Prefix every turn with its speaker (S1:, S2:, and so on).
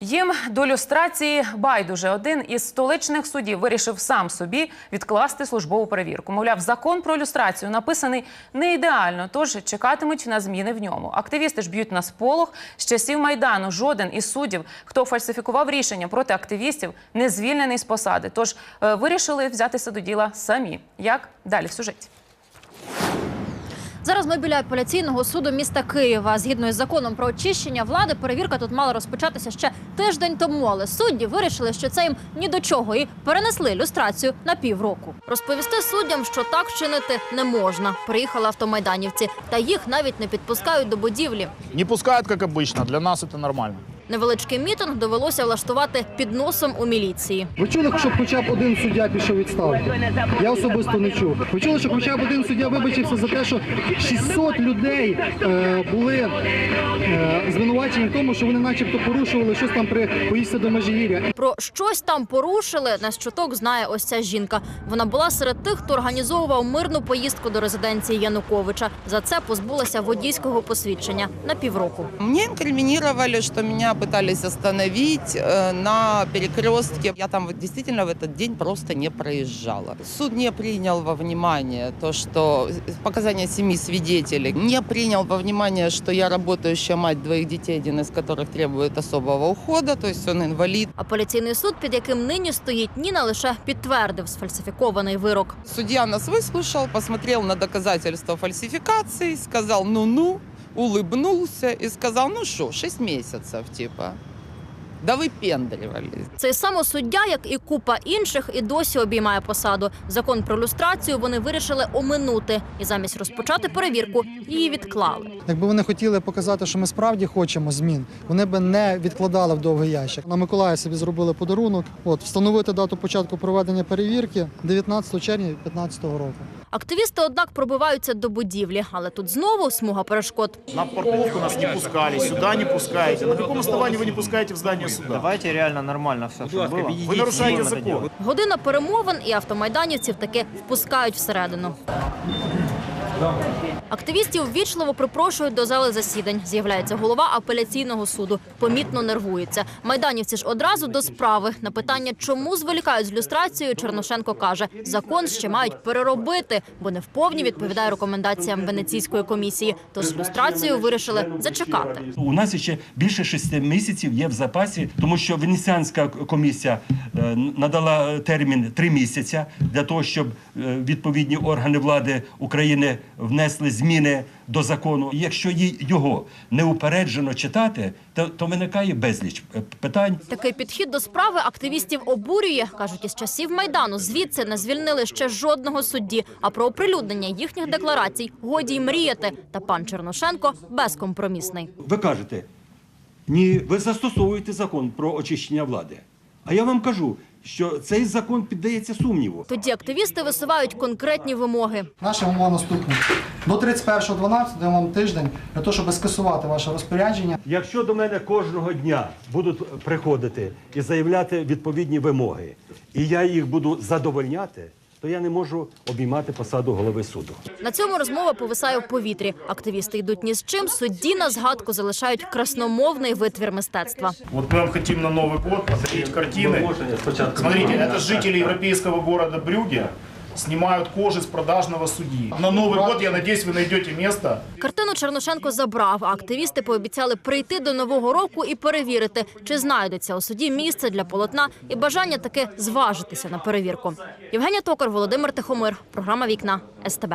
S1: Їм до люстрації байдуже один із столичних судів вирішив сам собі відкласти службову перевірку. Мовляв, закон про люстрацію написаний не ідеально, тож чекатимуть на зміни в ньому. Активісти ж б'ють на сполох. З часів майдану жоден із суддів, хто фальсифікував рішення проти активістів, не звільнений з посади. Тож е, вирішили взятися до діла самі. Як далі в сюжеті?
S2: Зараз ми біля апеляційного суду міста Києва. Згідно із законом про очищення влади, перевірка тут мала розпочатися ще тиждень тому. Але судді вирішили, що це їм ні до чого, і перенесли люстрацію на півроку. Розповісти суддям, що так чинити не можна. Приїхали автомайданівці, та їх навіть не підпускають до будівлі.
S3: Не пускають, як обычно. Для нас це нормально.
S2: Невеличкий мітинг довелося влаштувати під носом у міліції.
S4: Ви чули, щоб хоча б один суддя пішов відставку? Я особисто не чув. Ви чули, що хоча б один суддя вибачився за те, що 600 людей е, були е, звинувачені в тому, що вони начебто порушували щось там при поїздці до Межигір'я.
S2: Про щось там порушили. На щоток знає ось ця жінка. Вона була серед тих, хто організовував мирну поїздку до резиденції Януковича. За це позбулася водійського посвідчення на півроку.
S5: Мне инкриминировали, что меня пытались остановить э, на перекрестке. Я там вот действительно в этот день просто не проезжала. Суд не принял во внимание то, что показания семи свидетелей. Не принял во внимание, что я работающая мать двоих детей, один из которых требует особого ухода, то есть он инвалид.
S2: Апеляційний суд, під яким нині стоїть Ніна, лише підтвердив сфальсифікований вирок.
S5: Судья нас выслушал, посмотрел на доказательства фальсификации, сказал «ну-ну», улыбнулся и сказал «ну что, 6 месяцев, типа». Да выпендривались.
S2: Цей самосуддя, як і купа інших, і досі обіймає посаду. Закон про люстрацію вони вирішили оминути і замість розпочати перевірку її відклали.
S4: Якби вони хотіли показати, що ми справді хочемо змін, вони би не відкладали в довгий ящик. На Миколая собі зробили подарунок. От встановити дату початку проведення перевірки 19 червня 2015 року.
S2: Активісти, однак, пробиваються до будівлі, але тут знову смуга перешкод.
S6: На парковку нас не пускали, сюда не пускаете. На каком основании вы не пускаете в здание суда?
S7: Давайте реально нормально все, чтобы было.
S6: Вы нарушаете закон.
S2: Година перемовин і автомайданівців таки впускають всередину. Активістів ввічливо припрошують до зали засідань. З'являється голова апеляційного суду. Помітно нервується. Майданівці ж одразу до справи. На питання, чому зволікають з люстрацією, Черношенко каже, закон ще мають переробити, бо не вповні відповідає рекомендаціям Венеційської комісії. Тож люстрацію вирішили зачекати.
S8: У нас ще більше шести місяців є в запасі, тому що Венеціанська комісія е, надала термін три місяці для того, щоб е, відповідні органи влади України внесли зміни до закону. І Якщо його неупереджено читати, то, то виникає безліч е, питань.
S2: Такий підхід до справи активістів обурює. кажуть, із часів майдану звідси не звільнили ще жодного судді. А про оприлюднення їхніх декларацій годі й мріяти. Та пан Черношенко безкомпромісний.
S8: Ви кажете, ні, ви застосовуєте закон про очищення влади. А я вам кажу, що цей закон піддається сумніву.
S2: Тоді активісти висувають конкретні вимоги.
S4: Наша умова наступна. До 31.12 даємо вам тиждень для того, щоб скасувати ваше розпорядження.
S8: Якщо до мене кожного дня будуть приходити і заявляти відповідні вимоги, і я їх буду задовольняти, то я не можу обіймати посаду голови суду.
S2: На цьому розмова повисає в повітрі. Активісти йдуть ні з чим. Судді на згадку залишають красномовний витвір мистецтва.
S6: Вот мы вам хотим на Новый год подарить картины. Смотрите, это жители европейского города Брюге снимают кожи с продажного судьи. На Новый год, я надеюсь, вы найдете место.
S2: Картину Черношенко забрав, а активісти пообіцяли прийти до нового року і перевірити, чи знайдеться у суді місце для полотна і бажання таки зважитися на перевірку. Євгенія Токар, Володимир Тихомир. Програма Вікна СТБ.